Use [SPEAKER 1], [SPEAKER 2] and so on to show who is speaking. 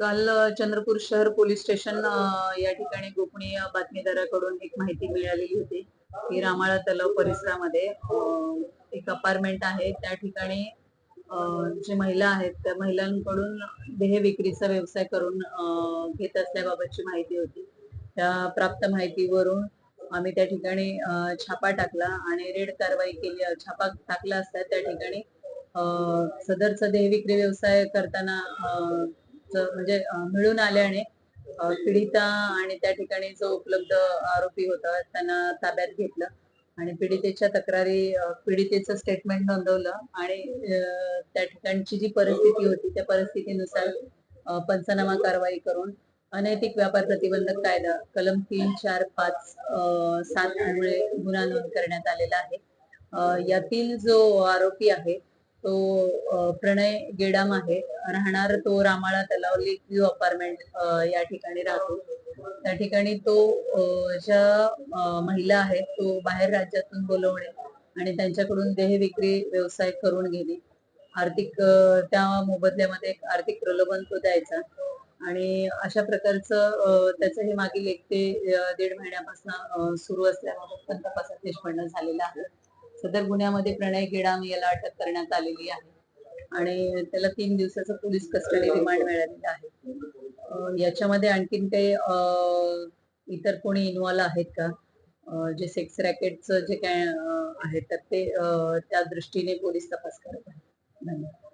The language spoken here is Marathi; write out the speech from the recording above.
[SPEAKER 1] काल चंद्रपूर शहर पोलीस स्टेशन या ठिकाणी गोपनीय बातमीदाराकडून एक माहिती मिळालेली होती की रामाळा तलाव परिसरामध्ये एक अपार्टमेंट आहे. त्या ठिकाणी जे महिला आहेत त्या महिलांकडून देह विक्रीचा व्यवसाय करून घेत असल्याबाबतची माहिती होती. त्या प्राप्त माहितीवरून आम्ही त्या ठिकाणी छापा टाकला आणि रेड कारवाई केली. छापा टाकला असता त्या ठिकाणी सदरचा देह विक्री व्यवसाय करताना म्हणजे मिळून आल्याने पीडिता आणि त्या ठिकाणी जो उपलब्ध आरोपी होता त्यांना ताब्यात घेतलं आणि पीडितेच्या तक्रारी पीडितेचं स्टेटमेंट नोंदवलं आणि त्या ठिकाणची जी परिस्थिती होती त्या परिस्थितीनुसार पंचनामा कारवाई करून अनैतिक व्यापार प्रतिबंधक कायदा कलम तीन चार पाच सात गुन्हा नोंद करण्यात आलेला आहे. यातील जो आरोपी आहे तो प्रणय गेडाम आहे. राहणार तो रामाळा तलाव लेक व्ह्यू अपार्टमेंट या ठिकाणी राहतो. त्या ठिकाणी तो ज्या महिला आहेत तो बाहेर राज्यातून बोलवणे आणि त्यांच्याकडून देह विक्री व्यवसाय करून घेणे. आर्थिक त्या मोबदल्यामध्ये एक आर्थिक प्रलोभन तो द्यायचा. आणि अशा प्रकारचं त्याचं हे मागील एक ते दीड महिन्यापासून सुरू असल्यामुळे पण तपासात निष्पन्न झालेला आहे. सदर गुन्ह्यामध्ये प्रणय गेडाम याला अटक करण्यात आलेली आहे. आणि त्याला तीन दिवसाचं पोलीस कस्टडी रिमांड मिळालेलं आहे. याच्यामध्ये आणखीन काही इतर कोणी इन्व्हॉल्व आहेत का? जे सेक्स रॅकेटचं जे काय आहे तर ते त्या दृष्टीने पोलीस तपास करत आहेत. धन्यवाद.